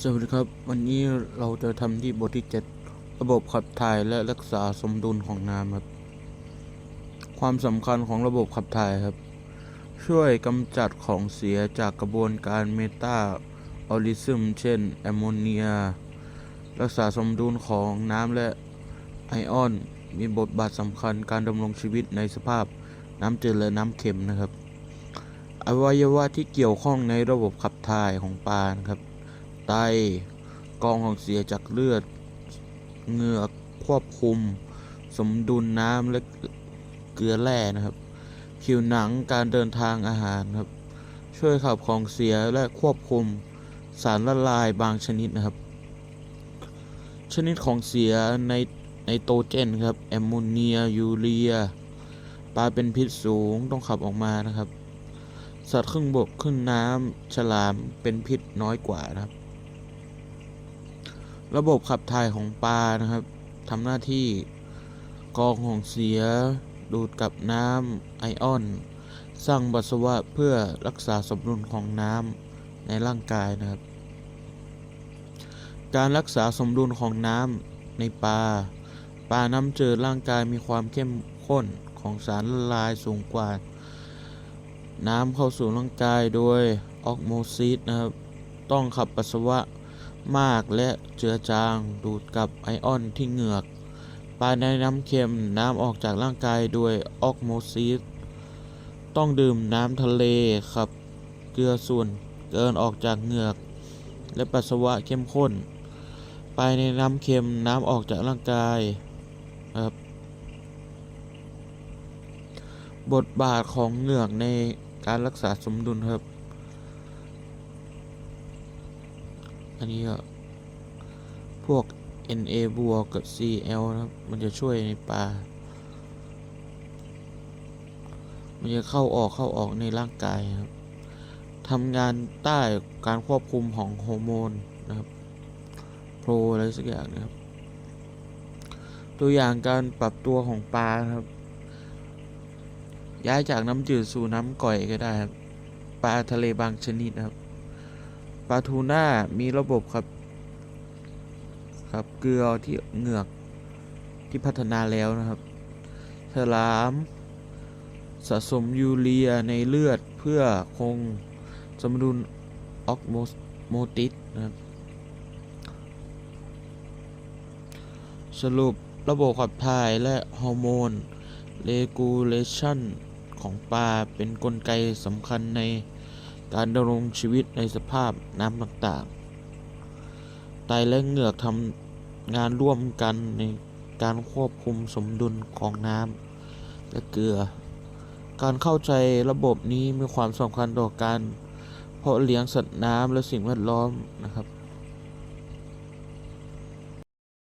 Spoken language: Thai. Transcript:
สวัสดีครับ วันนี้เราจะทำที่บทที่ 7 ระบบขับถ่ายและรักษาสมดุลของน้ำครับ ความสำคัญของระบบขับถ่ายครับ ช่วยกำจัดของเสียจากกระบวนการเมตาออริซึม เช่น แอมโมเนีย รักษาสมดุลของน้ำและไอออน มีบทบาทสำคัญการดำรงชีวิตในสภาพน้ำจืดและน้ำเค็มนะครับ อวัยวะที่เกี่ยวข้องในระบบขับถ่ายของปลานะครับ ไต กองของเสียจากเลือด เหงือกควบคุม สมดุลน้ำและเกลือแร่นะครับ ผิวหนังการเดินทางอาหารครับ ช่วยขับของเสียและควบคุมสารละลายบางชนิดนะครับ ชนิดของเสียในไนโตเจนครับแอมโมเนียยูเรียปลาเป็นพิษสูงต้องขับออกมานะครับ สัตว์ครึ่งบกครึ่งน้ำฉลามเป็นพิษน้อยกว่านะครับ ระบบขับถ่ายของปลานะครับทำหน้าที่กรองของเสีย ดูดกับน้ำไอออน สร้างปัสสาวะเพื่อรักษาสมดุลของน้ำในร่างกายนะครับ การรักษาสมดุลของน้ำในปลาปลาน้ำจืดร่างกายมีความเข้มข้นของสารละลายสูงกว่า น้ำเข้าสู่ร่างกายโดยออกโมซิสนะครับ ต้องขับปัสสาวะ มากและเจือจางดูดกับไอออนที่เหงือก ปลาในน้ำเค็มน้ำออกจากร่างกายโดยออกโมซิส ต้องดื่มน้ำทะเลขับเกลือส่วนเกินออกจากเหงือก และปัสสาวะเข้มข้น ปลาในน้ำเค็มน้ำออกจากร่างกายครับบทบาทของเหงือกในการรักษาสมดุลครับ อันนี้ก็พวก Na บวกกับ Cl นะครับ มันจะช่วยในปลา มันจะเข้าออกเข้าออกในร่างกายครับทำงานใต้การควบคุมของฮอร์โมนนะครับ โปรอะไรสักอย่างนะครับ ตัวอย่างการปรับตัวของปลาครับ ย้ายจากน้ำจืดสู่น้ำก่อยก็ได้ครับ ปลาทะเลบางชนิดนะครับ ปลาทูน่ามีระบบครับ ครับเกลือที่เหงือกที่พัฒนาแล้วนะครับฉลามสะสมยูเรียในเลือดเพื่อคงสมดุลออกโมติสนะครับสรุประบบขับถ่ายและฮอร์โมนเ e กูเลชันของปลาเป็นนกลไกสำคัญใน การดำรงชีวิตในสภาพน้ำต่างๆ ไตและเหงือกทำงานร่วมกันในการควบคุมสมดุลของน้ำและเกลือ การเข้าใจระบบนี้มีความสำคัญต่อการ เพาะเลี้ยงสัตว์น้ำและสิ่งแวดล้อมนะครับ